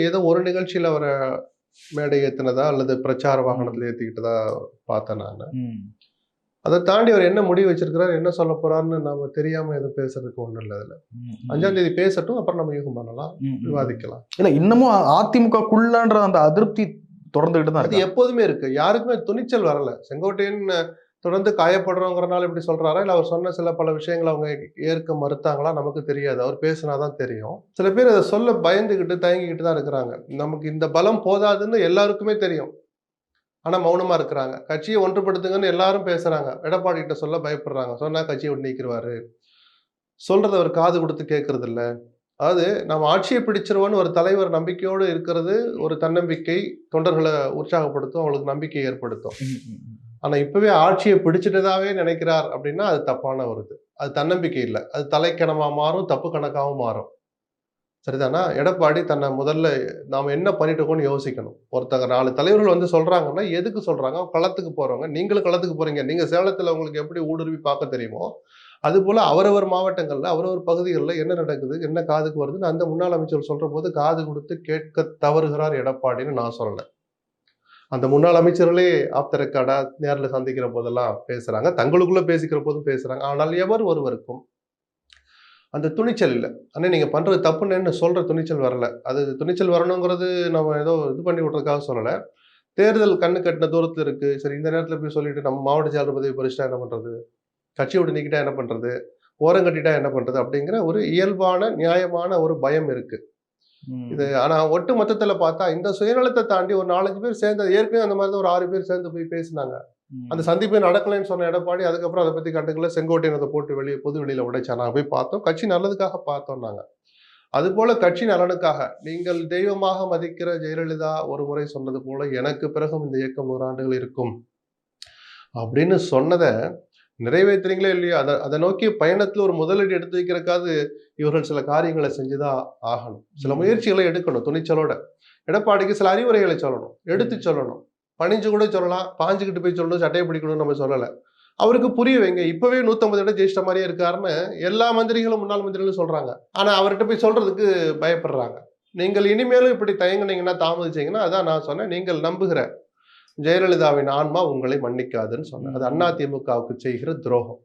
ஏதோ ஒரு நிகழ்ச்சியில அவரை மேடை ஏத்துனதா அல்லது பிரச்சார வாகனத்துல ஏத்திக்கிட்டதா பார்த்தேன் நான் ம். அதை தாண்டி அவர் என்ன முடிவு வச்சிருக்கிறாரு என்ன சொல்ல போறாருன்னு நம்ம தெரியாம எதுவும் பேசுறதுக்கு ஒண்ணும் இல்லை அதுல. அஞ்சாம் தேதி பேசட்டும் அப்புறம் நம்ம யூகம் பண்ணலாம். விவாதிக்கலாம் இல்ல இன்னமும் அதிமுகக்குள்ளன்ற அந்த அதிருப்தி தொடர்ந்துகிட்டு தான் அது எப்போதுமே இருக்கு யாருக்குமே துணிச்சல் வரல செங்கோட்டையன் தொடர்ந்து காயப்படுறோங்கிறனால இப்படி சொல்றாரா? இல்லை அவர் சொன்ன சில பல விஷயங்களை அவங்க ஏற்க மறுத்தாங்களா? நமக்கு தெரியாது. அவர் பேசினா தான் தெரியும். சில பேர் அதை சொல்ல பயந்துக்கிட்டு தயங்கிக்கிட்டு தான் இருக்கிறாங்க. நமக்கு இந்த பலம் போதாதுன்னு எல்லாருக்குமே தெரியும். ஆனால் மௌனமாக இருக்கிறாங்க. கட்சியை ஒன்றுபடுத்துங்கன்னு எல்லாரும் பேசுகிறாங்க எடப்பாடி கிட்ட சொல்ல பயப்படுறாங்க. சொன்னால் கட்சியை விட்டு நீக்கிடுவாரு. அவர் காது கொடுத்து கேட்கறது இல்லை அதாவது நம்ம ஆட்சியை பிடிச்சிருவோன்னு ஒரு தலைவர் நம்பிக்கையோடு இருக்கிறது ஒரு தன்னம்பிக்கை தொண்டர்களை உற்சாகப்படுத்தும் அவங்களுக்கு நம்பிக்கை ஏற்படுத்தும். ஆனால் இப்போவே ஆட்சியை பிடிச்சிட்டதாவே நினைக்கிறார் அப்படின்னா அது தப்பான ஒரு இது. அது தன்னம்பிக்கை இல்லை. அது தலைக்கணமாக மாறும் தப்பு கணக்காகவும் மாறும். சரிதானா? எடப்பாடி தன்னை முதல்ல நாம் என்ன பண்ணிட்டு யோசிக்கணும். ஒருத்தங்க நாலு தலைவர்கள் வந்து சொல்கிறாங்கன்னா எதுக்கு சொல்கிறாங்க களத்துக்கு போகிறவங்க நீங்களும் களத்துக்கு போகிறீங்க நீங்கள் சேலத்தில் உங்களுக்கு எப்படி ஊடுருவி பார்க்க தெரியுமோ அதுபோல் அவரவர் மாவட்டங்களில் அவரவர் பகுதிகளில் என்ன நடக்குது என்ன காதுக்கு வருதுன்னு அந்த முன்னாள் அமைச்சர் சொல்கிற போது காது கொடுத்து கேட்க தவறுகிறார் எடப்பாடின்னு நான் சொல்லலை. அந்த முன்னாள் அமைச்சர்களே ஆப்த த ரெக்கார்டா நேரில் சந்திக்கிற போதெல்லாம் பேசுறாங்க. தங்களுக்குள்ள பேசிக்கிற போதும் பேசுறாங்க. ஆனால் எவர் ஒருவருக்கும் அந்த துணிச்சல் இல்லை. ஆனால் நீங்கள் பண்ணுறது தப்புன்னு சொல்கிற துணிச்சல் வரல. அது துணிச்சல் வரணுங்கிறது நம்ம ஏதோ இது பண்ணி விட்றதுக்காக சொல்லலை. தேர்தல் கண்ணு கட்டின தூரத்தில் இருக்குது சரி இந்த நேரத்தில் போய் சொல்லிட்டு நம்ம மாவட்ட செயலர் பதவி பறிச்சுட்டா என்ன பண்ணுறது கட்சி விட்டு நீக்கிட்டா என்ன பண்ணுறது ஓரம் கட்டிட்டா என்ன பண்ணுறது அப்படிங்கிற ஒரு இயல்பான நியாயமான ஒரு பயம் இருக்குது இது ஆனா ஒட்டு மொத்தத்துல பார்த்தா இந்த சுயநலத்தை தாண்டி ஒரு நாலஞ்சு பேர் சேர்ந்து ஏற்கனவே அந்த மாதிரி தான் ஒரு ஆறு பேர் சேர்ந்து போய் பேசினாங்க. அந்த சந்திப்பே நடக்கலைன்னு சொன்ன எடப்பாடி அதுக்கப்புறம் அதை பத்தி கண்டுக்கல செங்கோட்டையன் அதை போட்டு வெளியே பொது வெளியில உடைச்சா நாங்க போய் பார்த்தோம். கட்சி நல்லதுக்காக பார்த்தோம் நாங்க. அது போல கட்சி நலனுக்காக நீங்கள் தெய்வமாக மதிக்கிற ஜெயலலிதா ஒரு முறை சொன்னது போல எனக்கு பிறகும் இந்த இயக்கம் நூறாண்டுகள் இருக்கும். அப்படின்னு சொன்னதை நிறைவேற்றுறீங்களே இல்லையோ? அதை அதை நோக்கி பயணத்துல ஒரு முதலீடு எடுத்து வைக்கிறக்காவது இவர்கள் சில காரியங்களை செஞ்சுதான் ஆகணும். சில. முயற்சிகளை எடுக்கணும் துணிச்சலோட. எடப்பாடிக்கு சில அறிவுரைகளை சொல்லணும் எடுத்து சொல்லணும். பணிஞ்சு கூட சொல்லலாம் பாஞ்சுக்கிட்டு போய் சொல்லணும் சட்டையை பிடிக்கணும்னு நம்ம சொல்லலை. அவருக்கு புரிய வைங்க இப்பவே நூத்தம்பது இடம் ஜெயிச்சிட்ட மாதிரியே இருக்காருன்னு எல்லா மந்திரிகளும் முன்னாள் மந்திரிகளும் சொல்றாங்க. ஆனா அவர்கிட்ட போய் சொல்றதுக்கு பயப்படுறாங்க. நீங்கள் இனிமேலும் இப்படி தயங்குனீங்கன்னா தாமதிச்சீங்கன்னா அதான் நான் சொன்னேன் நீங்கள் நம்புகிற ஜெயலலிதாவின் ஆன்மா உங்களை மன்னிக்காதுன்னு சொன்னேன் அது அதிமுகவுக்கு செய்கிற துரோகம்.